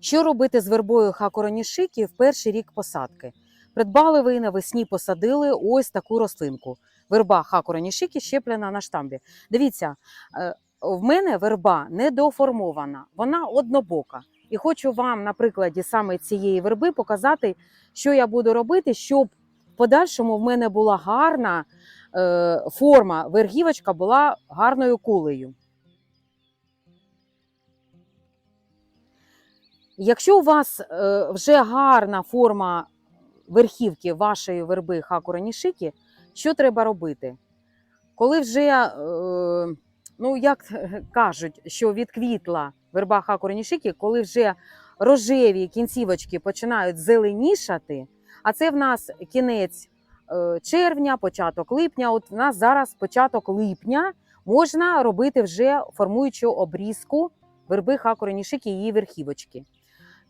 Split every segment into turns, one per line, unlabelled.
Що робити з вербою хакоронішики в перший рік посадки? Придбали ви навесні посадили ось таку рослинку. Верба хакоронішики щеплена на штамбі. Дивіться, е, в мене верба недоформована, вона однобока. І хочу вам на прикладі саме цієї верби показати, що я буду робити, щоб в подальшому в мене була гарна е, форма, вергівочка була гарною кулею. Якщо у вас е, вже гарна форма верхівки вашої верби хакуранішики, що треба робити? Коли вже, е, ну як кажуть, що відквітла верба хакуранішики, коли вже рожеві кінцівочки починають зеленішати, а це в нас кінець е, червня, початок липня. От у нас зараз початок липня можна робити вже формуючу обрізку верби хакуранішики і її верхівочки.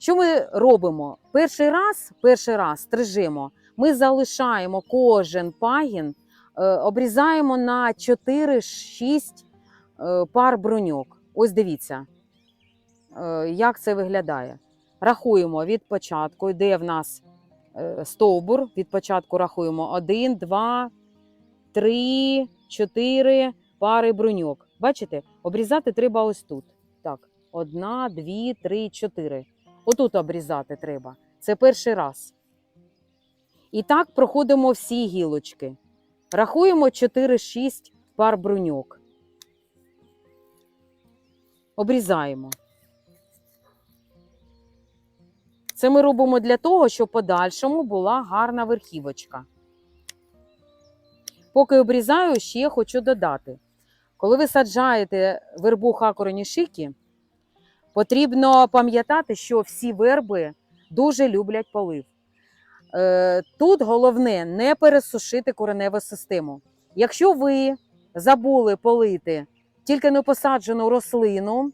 Що ми робимо? Перший раз, перший раз стрижимо, ми залишаємо кожен пагін, е, обрізаємо на 4-6 е, пар бруньок. Ось дивіться, е, як це виглядає. Рахуємо від початку, де в нас стовбур. Від початку рахуємо 1, 2, 3, 4 пари бруньок. Бачите, обрізати треба ось тут. Так, одна, дві, три, чотири. Отут обрізати треба. Це перший раз. І так проходимо всі гілочки. Рахуємо 4-6 пар бруньок. Обрізаємо. Це ми робимо для того, щоб подальшому була гарна верхівочка. Поки обрізаю, ще хочу додати. Коли ви саджаєте вербу хакоронішики, Потрібно пам'ятати, що всі верби дуже люблять полив. Е, Тут головне не пересушити кореневу систему. Якщо ви забули полити тільки не посаджену рослину,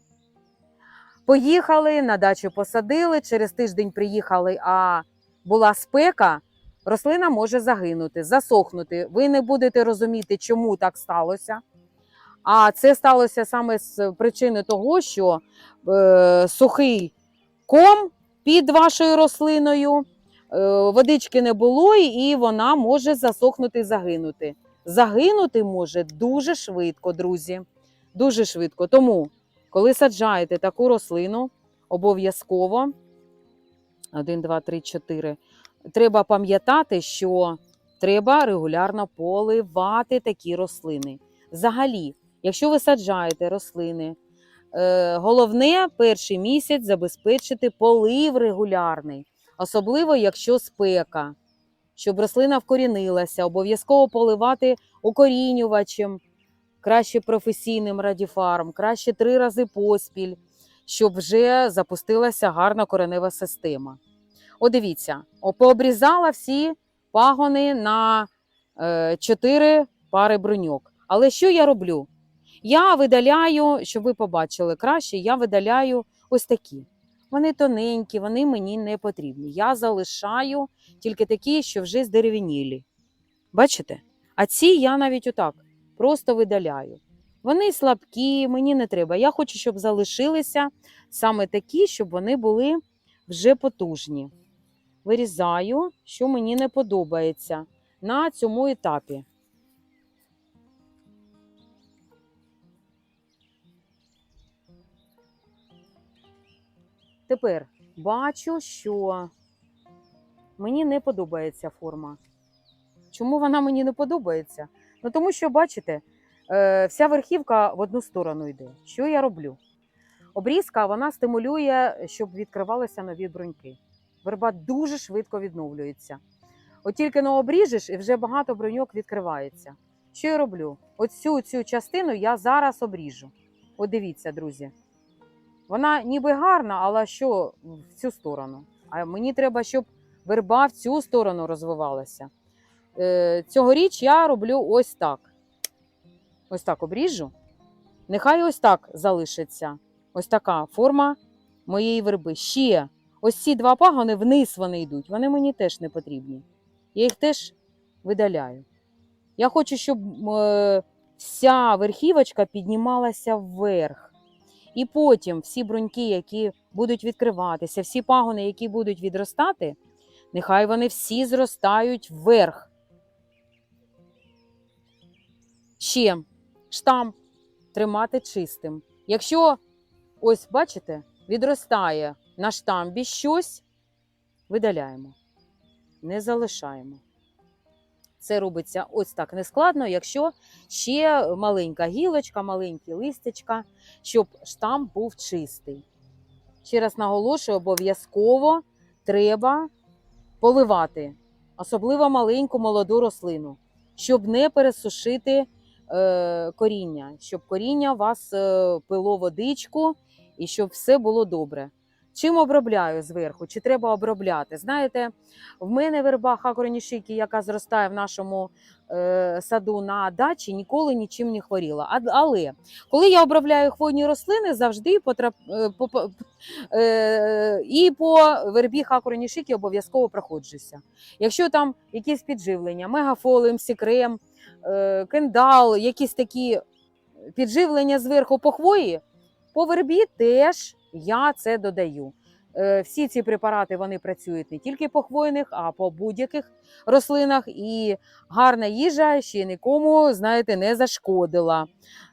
поїхали на дачу посадили, через тиждень приїхали, а була спека, рослина може загинути, засохнути. Ви не будете розуміти, чому так сталося. А це сталося саме з причини того, що е, сухий ком під вашою рослиною, е, водички не було, і вона може засохнути і загинути. Загинути може дуже швидко, друзі. Дуже швидко. Тому, коли саджаєте таку рослину, обов'язково 1, 2, 3, 4, треба пам'ятати, що треба регулярно поливати такі рослини. Взагалі, якщо ви саджаєте рослини, Е, Головне перший місяць забезпечити полив регулярний, особливо якщо спека, щоб рослина вкорінилася, обов'язково поливати укорінювачем, краще професійним радіфарм, краще три рази поспіль, щоб вже запустилася гарна коренева система. О, дивіться, пообрізала всі пагони на е, 4 пари бруньок. Але що я роблю? Я видаляю, щоб ви побачили краще, я видаляю ось такі. Вони тоненькі, вони мені не потрібні. Я залишаю тільки такі, що вже здерев'янілі. Бачите? А ці я навіть отак просто видаляю. Вони слабкі, мені не треба. Я хочу, щоб залишилися саме такі, щоб вони були вже потужні. Вирізаю, що мені не подобається на цьому етапі. Тепер бачу, що мені не подобається форма. Чому вона мені не подобається? Ну тому що, бачите, е, вся верхівка в одну сторону йде. Що я роблю? Обрізка вона стимулює, щоб відкривалися нові бруньки. Верба дуже швидко відновлюється. От тільки не обріжеш, і вже багато бруньок відкривається. Що я роблю? Оцю цю частину я зараз обріжу. От дивіться, друзі. Вона ніби гарна, але що в цю сторону? А мені треба, щоб верба в цю сторону розвивалася. Е, Цьогоріч я роблю ось так. Ось так обріжу. Нехай ось так залишиться. Ось така форма моєї верби. Ще ось ці два пагони вниз вони йдуть. Вони мені теж не потрібні. Я їх теж видаляю. Я хочу, щоб е, вся верхівочка піднімалася вверх. І потім всі бруньки, які будуть відкриватися, всі пагони, які будуть відростати, нехай вони всі зростають вверх. Ще штамп тримати чистим. Якщо, ось бачите, відростає на штамбі щось, видаляємо, не залишаємо. Це робиться ось так нескладно, якщо ще маленька гілочка, маленькі листячка, щоб штамп був чистий. Ще раз наголошую, обов'язково треба поливати, особливо маленьку молоду рослину, щоб не пересушити е, коріння, щоб коріння у вас е, пило водичку і щоб все було добре. Чим обробляю зверху? Чи треба обробляти? Знаєте, в мене верба хакоронішики, яка зростає в нашому е, саду на дачі, ніколи нічим не хворіла. А, але коли я обробляю хвойні рослини, завжди потрап, е, по, е, і по вербі хакоронішики обов'язково проходжуся. Якщо там якісь підживлення, мегафол, МСКрем, е, кендал, якісь такі підживлення зверху по хвої, по вербі теж я це додаю. Е, Всі ці препарати вони працюють не тільки по хвойних, а по будь-яких рослинах. І гарна їжа ще нікому, знаєте, не зашкодила,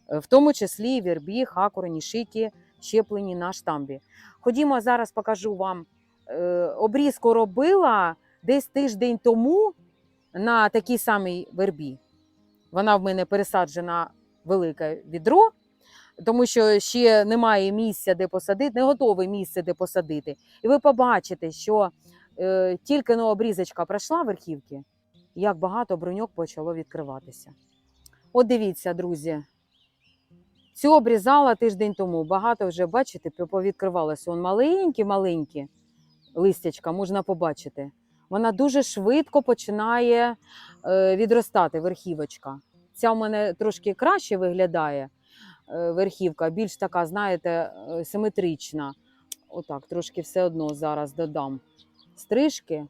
Е, в тому числі і вербі, хакурині, шики, щеплені на штамбі. Ходімо, зараз покажу вам. Е, Обрізку робила десь тиждень тому на такій самій вербі. Вона в мене пересаджена велике відро, тому що ще немає місця, де посадити, не готове місце, де посадити. І ви побачите, що е, тільки но обрізочка пройшла верхівки, як багато бруньок почало відкриватися. От дивіться, друзі. Цю обрізала тиждень тому. Багато вже, бачите, повідкривалося. Он маленькі-маленькі листячка, можна побачити. Вона дуже швидко починає е, відростати верхівочка. Ця в мене трошки краще виглядає верхівка, більш така, знаєте, е, симетрична. Отак, трошки все одно зараз додам стрижки.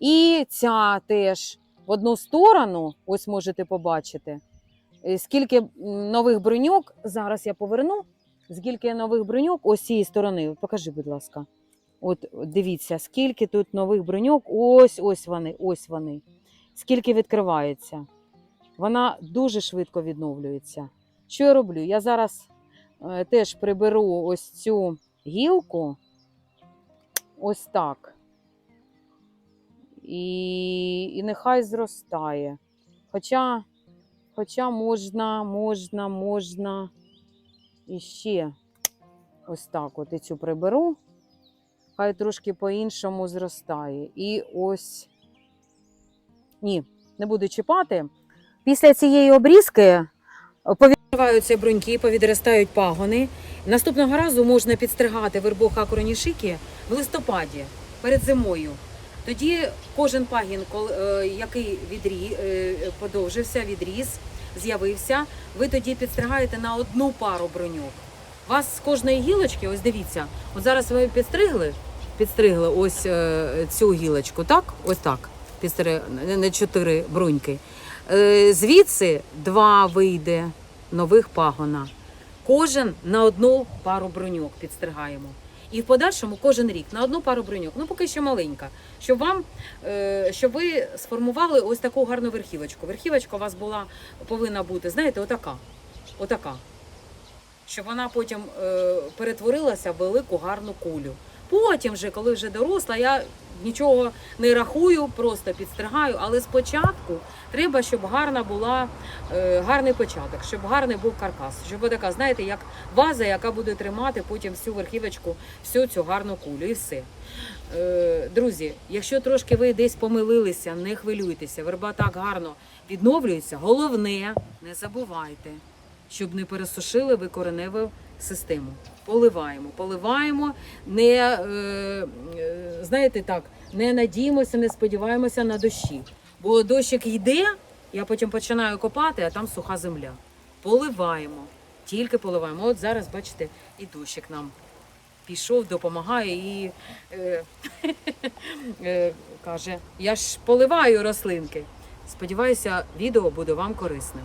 І ця теж в одну сторону, ось можете побачити, е, скільки нових броньок. Зараз я поверну. Скільки нових броньок ось цієї сторони. Покажи, будь ласка. От дивіться, скільки тут нових броньок. Ось ось вони, ось вони. Скільки відкривається. Вона дуже швидко відновлюється. Що я роблю? Я зараз е, теж приберу ось цю гілку. Ось так. І, і нехай зростає. Хоча, хоча можна, можна, можна іще ось так от і цю приберу. Хай трошки по-іншому зростає. І ось. Ні, не буду чіпати. Після цієї обрізки повідриваються бруньки, повідростають пагони. Наступного разу можна підстригати вербу хакуронішики в листопаді перед зимою. Тоді кожен пагін, е, який відрі, е, подовжився, відріс, з'явився, ви тоді підстригаєте на одну пару броньок. Вас з кожної гілочки, ось дивіться, от зараз ви підстригли, підстригли ось е, цю гілочку, так? Ось так. Підстри... не- чотири бруньки. Звідси два вийде нових пагона. Кожен на одну пару броньок підстригаємо. І в подальшому кожен рік на одну пару броньок, ну поки що маленька, щоб вам, е, щоб ви сформували ось таку гарну верхівочку. Верхівочка у вас була повинна бути, знаєте, отака. Отака. Щоб вона потім е, перетворилася в велику гарну кулю. Потім, вже, коли вже доросла, я нічого не рахую, просто підстригаю. Але спочатку треба, щоб гарна була, е, гарний початок, щоб гарний був каркас, щоб така, знаєте, як ваза, яка буде тримати потім всю верхівочку, всю цю гарну кулю і все. Е, друзі, якщо трошки ви десь помилилися, не хвилюйтеся, верба так гарно відновлюється. Головне, не забувайте, щоб не пересушили ви кореневу систему. Поливаємо, поливаємо, не е, е, знаєте так, не надіємося, не сподіваємося на дощі. Бо дощик йде, я потім починаю копати, а там суха земля. Поливаємо, тільки поливаємо. От зараз, бачите, і дощик нам пішов, допомагає і е, каже: я ж поливаю рослинки. Сподіваюся, відео буде вам корисним.